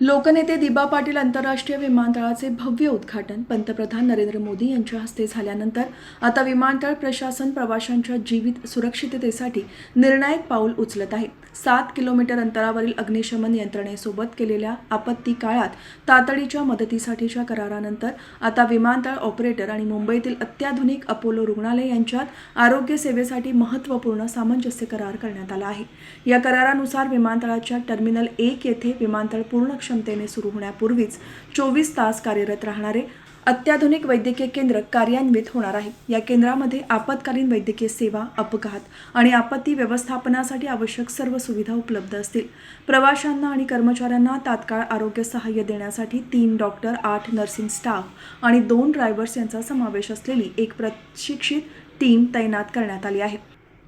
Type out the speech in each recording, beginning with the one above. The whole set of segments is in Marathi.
लोकनेते दिबा पाटील आंतरराष्ट्रीय विमानतळाचे भव्य उद्घाटन पंतप्रधान नरेंद्र मोदी यांच्या हस्ते झाल्यानंतर आता विमानतळ प्रशासन प्रवाशांच्या जीवित सुरक्षिततेसाठी निर्णायक पाऊल उचलत आहे. सात किलोमीटर अंतरावरील अग्निशमन यंत्रणेसोबत केलेल्या आपत्ती काळात तातडीच्या मदतीसाठीच्या करारानंतर आता विमानतळ ऑपरेटर आणि मुंबईतील अत्याधुनिक अपोलो रुग्णालय यांच्यात आरोग्य सेवेसाठी महत्त्वपूर्ण सामंजस्य करार करण्यात आला आहे. या करारानुसार विमानतळाच्या टर्मिनल एक येथे विमानतळ पूर्ण क्षमतेने सुरू होण्यापूर्वीच चोवीस तास कार्यरत राहणारे अत्याधुनिक वैद्यकीय केंद्र कार्यान्वित होणार आहे. या केंद्रामध्ये आपत्कालीन वैद्यकीय सेवा अपघात आणि आपत्ती व्यवस्थापनासाठी आवश्यक सर्व सुविधा उपलब्ध असतील. प्रवाशांना आणि कर्मचाऱ्यांना तात्काळ आरोग्य सहाय्य देण्यासाठी तीन डॉक्टर आठ नर्सिंग स्टाफ आणि दोन ड्रायव्हर्स यांचा समावेश असलेली एक प्रशिक्षित टीम तैनात करण्यात आली आहे.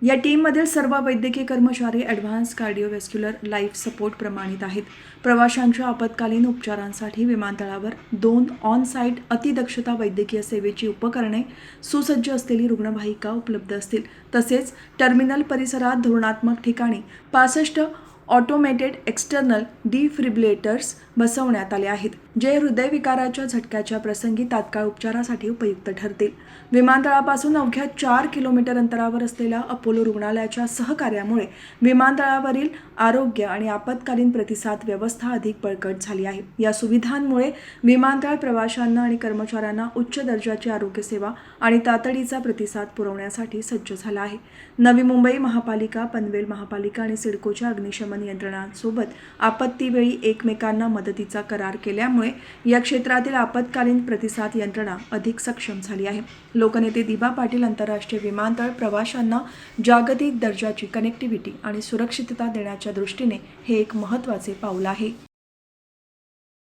या टीममधील सर्व वैद्यकीय कर्मचारी ॲडव्हान्स कार्डिओव्हेस्क्युलर लाईफ सपोर्ट प्रमाणित आहेत. प्रवाशांच्या आपत्कालीन उपचारांसाठी विमानतळावर दोन ऑन साईट अतिदक्षता वैद्यकीय सेवेची उपकरणे सुसज्ज असलेली रुग्णवाहिका उपलब्ध असतील. तसेच टर्मिनल परिसरात धोरणात्मक ठिकाणी पासष्ट ऑटोमेटेड एक्स्टर्नल डिफ्रिब्लेटर्स बसवण्यात आले आहेत जे हृदयविकाराच्या झटक्याच्या प्रसंगी तात्काळ उपचारासाठी उपयुक्त ठरतील. विमानतळापासून अवघ्या चार किलोमीटर अंतरावर असलेल्या अपोलो रुग्णालयाच्या सहकार्यामुळे विमानतळावरील आरोग्य आणि आपत्कालीन प्रतिसाद व्यवस्था अधिक बळकट झाली आहे. या सुविधांमुळे विमानतळ प्रवाशांना आणि कर्मचाऱ्यांना उच्च दर्जाची आरोग्य सेवा आणि तातडीचा प्रतिसाद पुरवण्यासाठी सज्ज झाला आहे. नवी मुंबई महापालिका पनवेल महापालिका आणि सिडकोच्या अग्निशमन यंत्रणांसोबत आपत्तीवेळी एकमेकांना मदत मदतीचा करार केल्यामुळे या क्षेत्रातील आपत्कालीन प्रतिसाद यंत्रणा अधिक सक्षम झाली आहे. लोकनेते दिबा पाटील आंतरराष्ट्रीय विमानतळ प्रवाशांना जागतिक दर्जाची कनेक्टिव्हिटी आणि सुरक्षितता देण्याच्या दृष्टीने हे एक महत्त्वाचे पाऊल आहे.